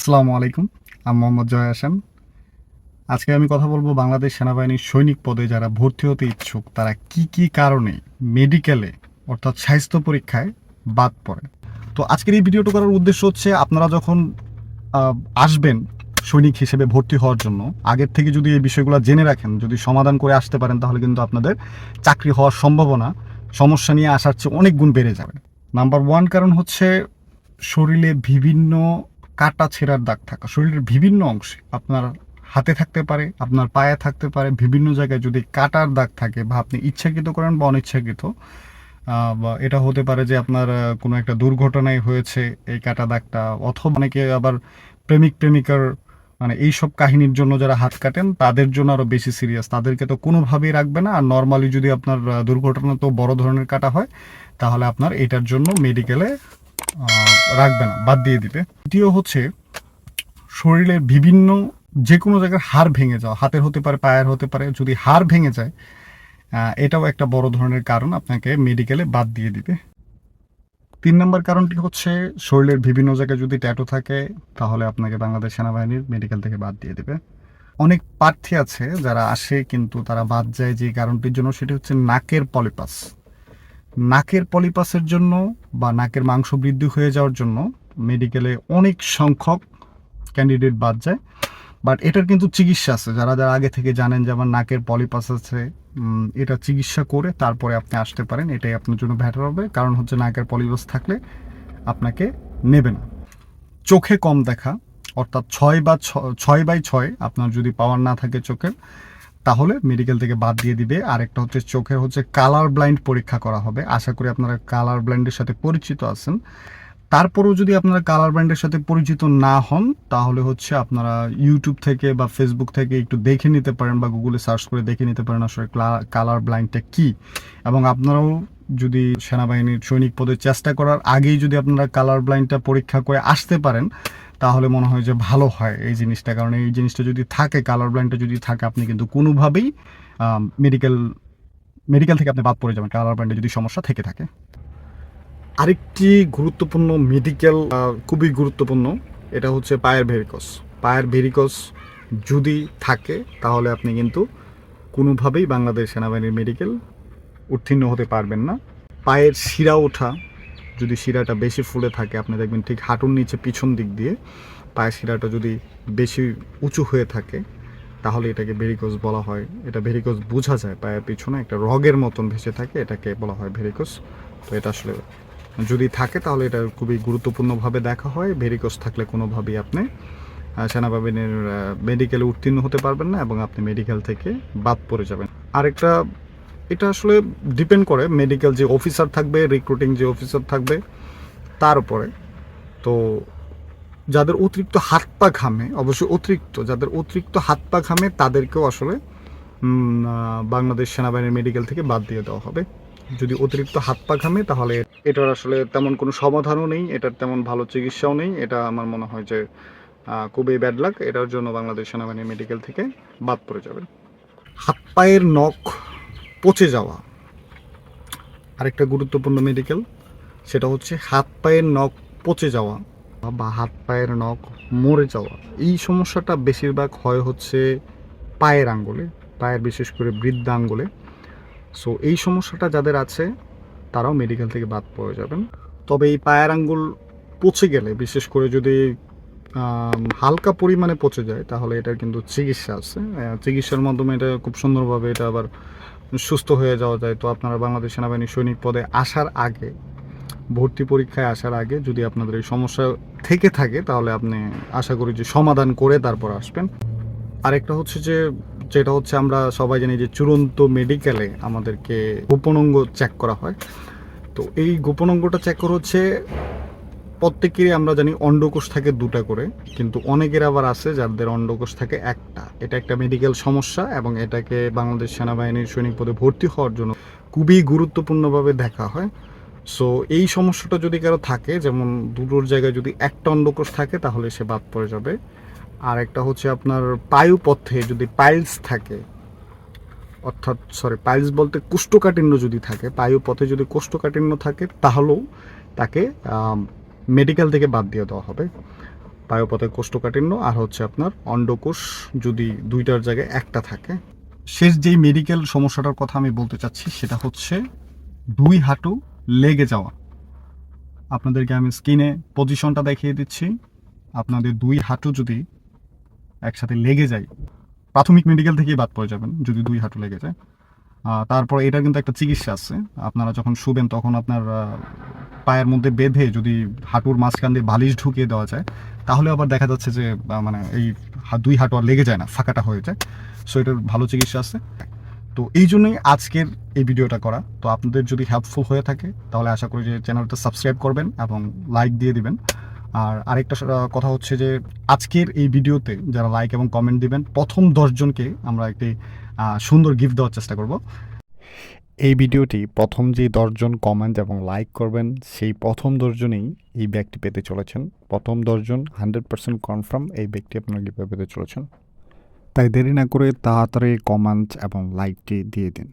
আসসালামু আলাইকুম। আমি মোহাম্মদ জয় হাসান। আজকে আমি কথা বলব বাংলাদেশ সেনাবাহিনীর সৈনিক পদে যারা ভর্তি হতে ইচ্ছুক, তারা কি কি কারণে মেডিকেলে অর্থাৎ স্বাস্থ্য পরীক্ষায় বাদ পড়ে? তো আজকের এই ভিডিওটা করার উদ্দেশ্য হচ্ছে আপনারা যখন আসবেন সৈনিক হিসেবে ভর্তি হওয়ার জন্য, আগের থেকে যদি এই বিষয়গুলো জেনে রাখেন, যদি সমাধান করে আসতে পারেন, তাহলে কিন্তু আপনাদের চাকরি হওয়ার সম্ভাবনা, সমস্যা নিয়ে আসার চেয়ে অনেক গুণ বেড়ে যাবে। নাম্বার ওয়ান কারণ হচ্ছে শরীরে বিভিন্ন কাটা ছেঁড়ার দাগ থাকা। শরীরের বিভিন্ন অংশে আপনার হাতে থাকতে পারে, আপনার পায়ে থাকতে পারে, বিভিন্ন জায়গায় যদি কাটার দাগ থাকে বা আপনি ইচ্ছাকৃত করেন বা অনিচ্ছাকৃত বা এটা হতে পারে যে আপনার কোনো একটা দুর্ঘটনায় হয়েছে এই কাটা দাগটা, অথবা অনেকে আবার প্রেমিক, প্রেমিকার মানে এই সব কাহিনীর জন্য যারা হাত কাটেন, তাদের জন্য আরও বেশি সিরিয়াস তাদেরকে তো কোনোভাবেই রাখবে না। আর নর্মালি যদি আপনার দুর্ঘটনা তো বড় ধরনের কাটা হয়, তাহলে আপনার এটার জন্য মেডিকেলে রাখবে না, বাদ দিয়ে দিবে। দ্বিতীয় হচ্ছে শরীরের বিভিন্ন যে কোনো জায়গার হাড় ভেঙে যাওয়া, হাতের হতে পারে, পায়ের হতে পারে, যদি হাড় ভেঙে যায় এটাও একটা বড় ধরনের কারণ, আপনাকে মেডিকেলে বাদ দিয়ে দিবে। তিন নম্বর কারণটি হচ্ছে, শরীরের বিভিন্ন জায়গায় যদি ট্যাটু থাকে, তাহলে আপনাকে বাংলাদেশ সেনাবাহিনীর মেডিকেল থেকে বাদ দিয়ে দিবে। অনেক প্রার্থী আছে যারা আসে, কিন্তু তারা বাদ যায় যে কারণটির জন্য, সেটি হচ্ছে নাকের পলিপাস। নাকের পলিপাসের জন্য বা নাকের মাংস বৃদ্ধি হয়ে যাওয়ার জন্য মেডিকেলে অনেক সংখ্যক ক্যান্ডিডেট বাদ যায়। বাট এটার কিন্তু চিকিৎসা আছে। যারা যারা আগে থেকে জানেন যে আমার নাকের পলিপাস আছে এটা চিকিৎসা করে তারপরে আপনি আসতে পারেন। এটাই আপনার জন্য বেটার হবে। কারণ হচ্ছে নাকের পলিপাস থাকলে আপনাকে নেবে না। চোখে কম দেখা, অর্থাৎ ছয় বা ছয় বাই ছয় আপনার যদি পাওয়ার না থাকে চোখের তাহলে মেডিকেল থেকে বাদ দিয়ে দিবে। আর একটা হচ্ছে চোখের হচ্ছে কালার ব্লাইন্ড পরীক্ষা করা হবে। আশা করি আপনারা কালার ব্লাইন্ডের সাথে পরিচিত আছেন। তারপরেও যদি আপনারা কালার ব্র্যান্ডের সাথে পরিচিত না হন, তাহলে হচ্ছে আপনারা ইউটিউব থেকে বা ফেসবুক থেকে একটু দেখে নিতে পারেন বা গুগলে সার্চ করে দেখে নিতে পারেন আসলে কালার ব্লাইন্ডটা কি। এবং আপনারাও যদি সেনাবাহিনীর সৈনিক পদে চেষ্টা করার আগেই যদি আপনারা কালার ব্লাইন্ডটা পরীক্ষা করে আসতে পারেন তাহলে মনে হয় যে ভালো হয় এই জিনিসটা। কারণ এই জিনিসটা যদি থাকে কালার ব্লাইন্ডটা যদি থাকে, আপনি কিন্তু কোনোভাবেই মেডিকেল মেডিকেল থেকে আপনি বাদ পড়ে যাবেন। কালার ব্লাইন্ডে যদি সমস্যা থেকে থাকে। আরেকটি গুরুত্বপূর্ণ মেডিকেল খুবই গুরুত্বপূর্ণ, এটা হচ্ছে পায়ের ভেরিকস পায়ের ভেরিকস যদি থাকে, তাহলে আপনি কিন্তু কোনোভাবেই বাংলাদেশ সেনাবাহিনীর মেডিকেল উত্তীর্ণ হতে পারবেন না। পায়ের শিরা ওঠা যদি শিরাটা বেশি ফুলে থাকে, আপনি দেখবেন ঠিক হাঁটুর নিচে পিছন দিক দিয়ে পায়ের শিরাটা যদি বেশি উঁচু হয়ে থাকে, তাহলে এটাকে ভেরিকোস বলা হয়। এটা ভেরিকোস বোঝা যায় পায়ের পিছনে, একটা রগের মতন ভেসে থাকে, এটাকে বলা হয় ভেরিকোস তো এটা আসলে যদি থাকে, তাহলে এটা খুবই গুরুত্বপূর্ণভাবে দেখা হয়। ভেরিকোস থাকলে কোনোভাবেই আপনি সেনাবাহিনীর মেডিকেলে উত্তীর্ণ হতে পারবেন না এবং আপনি মেডিকেল থেকে বাদ পড়ে যাবেন। আরেকটা এটা আসলে ডিপেন্ড করে মেডিকেল যে অফিসার থাকবে রিক্রুটিং যে অফিসার থাকবে, তার উপরে। তো যাদের অতিরিক্ত হাত পা ঘামে, অবশ্যই অতিরিক্ত, যাদের অতিরিক্ত হাত পা ঘামে, তাদেরকেও আসলে বাংলাদেশ সেনাবাহিনীর মেডিকেল থেকে বাদ দিয়ে দেওয়া হবে। যদি অতিরিক্ত হাত পা ঘামে, তাহলে এটার আসলে তেমন কোনো সমাধানও নেই, এটার তেমন ভালো চিকিৎসাও নেই। এটা আমার মনে হয় যে খুবই ব্যাড লাক এটার জন্য বাংলাদেশ সেনাবাহিনী মেডিকেল থেকে বাদ পড়ে যাবে। হাত পায়ের নখ পচে যাওয়া। আরেকটা গুরুত্বপূর্ণ মেডিকেল সেটা হচ্ছে হাত পায়ের নখ পচে যাওয়া বা হাত পায়ের নখ মরে যাওয়া। এই সমস্যাটা বেশিরভাগ হয় হচ্ছে পায়ের আঙ্গুলে, পায়ের বিশেষ করে বৃদ্ধ আঙ্গুলে সো এই সমস্যাটা যাদের আছে, তারাও মেডিকেল থেকে বাদ পড়ে যাবেন। তবে এই পায়ের আঙ্গুল পচে গেলে, বিশেষ করে যদি হালকা পরিমাণে পচে যায়, তাহলে এটার কিন্তু চিকিৎসা আছে। চিকিৎসার মাধ্যমে এটা খুব সুন্দরভাবে এটা আবার সুস্থ হয়ে যাওয়া যায়। তো আপনারা বাংলাদেশ সেনাবাহিনী সৈনিক পদে আসার আগে, ভর্তি পরীক্ষায় আসার আগে যদি আপনাদের এই সমস্যা থেকে থাকে, তাহলে আপনি আশা করি যে সমাধান করে তারপর আসবেন। আরেকটা হচ্ছে যে, যেটা হচ্ছে আমরা সবাই জানি যে চূড়ান্ত মেডিকেলে আমাদেরকে গোপন অঙ্গ চেক করা হয়। তো এই গোপন অঙ্গটা চেক করা হচ্ছে প্রত্যেকেরই আমরা জানি অন্ডকোষ থাকে দুটা করে, কিন্তু অনেকের আবার আছে যাদের অন্ডকোষ থাকে একটা। এটা একটা মেডিকেল সমস্যা এবং এটাকে বাংলাদেশ সেনাবাহিনীর সৈনিক পদে ভর্তি হওয়ার জন্য খুবই গুরুত্বপূর্ণভাবে দেখা হয়। সো এই সমস্যাটা যদি কারও থাকে, যেমন দুটোর জায়গায় যদি একটা অন্ডকোষ থাকে, তাহলে সে বাদ পড়ে যাবে। আর একটা হচ্ছে আপনার পায়ুপথে যদি পাইলস থাকে, অর্থাৎ সরি পাইলস বলতে কোষ্ঠকাঠিন্য যদি থাকে, পায়ুপথে যদি কোষ্ঠকাঠিন্য থাকে, তাহলেও তাকে মেডিকেল থেকে বাদ দিয়ে দেওয়া হবে। বায়ুপথে কোষ্ঠকাঠিন্য আর হচ্ছে আপনার অন্ডকোষ যদি দুইটার জায়গায় একটা থাকে। শেষ যেই মেডিকেল সমস্যাটার কথা আমি বলতে চাচ্ছি সেটা হচ্ছে দুই হাঁটু লেগে যাওয়া। আপনাদেরকে আমি স্কিনে পজিশনটা দেখিয়ে দিচ্ছি। আপনাদের দুই হাঁটু যদি একসাথে লেগে যায়, প্রাথমিক মেডিকেল থেকেই বাদ পড়ে যাবেন যদি দুই হাঁটু লেগে যায়। তারপর এটা কিন্তু একটা চিকিৎসা আছে। আপনারা যখন শুবেন তখন আপনার পায়ের মধ্যে বেঁধে যদি হাঁটুর মাঝখান দিয়ে বালিশ ঢুকিয়ে দেওয়া যায়, তাহলে আবার দেখা যাচ্ছে যে মানে এই দুই হাঁটু আর লেগে যায় না, ফাঁকাটা হয়ে যায়। সো এটার ভালো চিকিৎসা আছে। তো এই জন্যই আজকের এই ভিডিওটা করা। তো আপনাদের যদি হেল্পফুল হয়ে থাকে, তাহলে আশা করি যে চ্যানেলটা সাবস্ক্রাইব করবেন এবং লাইক দিয়ে দিবেন। আর আরেকটা কথা হচ্ছে যে, আজকের এই ভিডিওতে যারা লাইক এবং কমেন্ট দিবেন, প্রথম দশজনকে আমরা একটি সুন্দর গিফট দেওয়ার চেষ্টা করব। এই ভিডিওটি প্রথম যে দশজন কমেন্ট এবং লাইক করবেন, সেই প্রথম দশজনেই এই ব্যাগটি পেতে চলেছেন। প্রথম দশজন হান্ড্রেড পার্সেন্ট কনফার্ম এই ব্যাগটি আপনার গিফট পেতে চলেছেন। তাই দেরি না করে তাড়াতাড়ি কমেন্ট এবং লাইকটি দিয়ে দিন।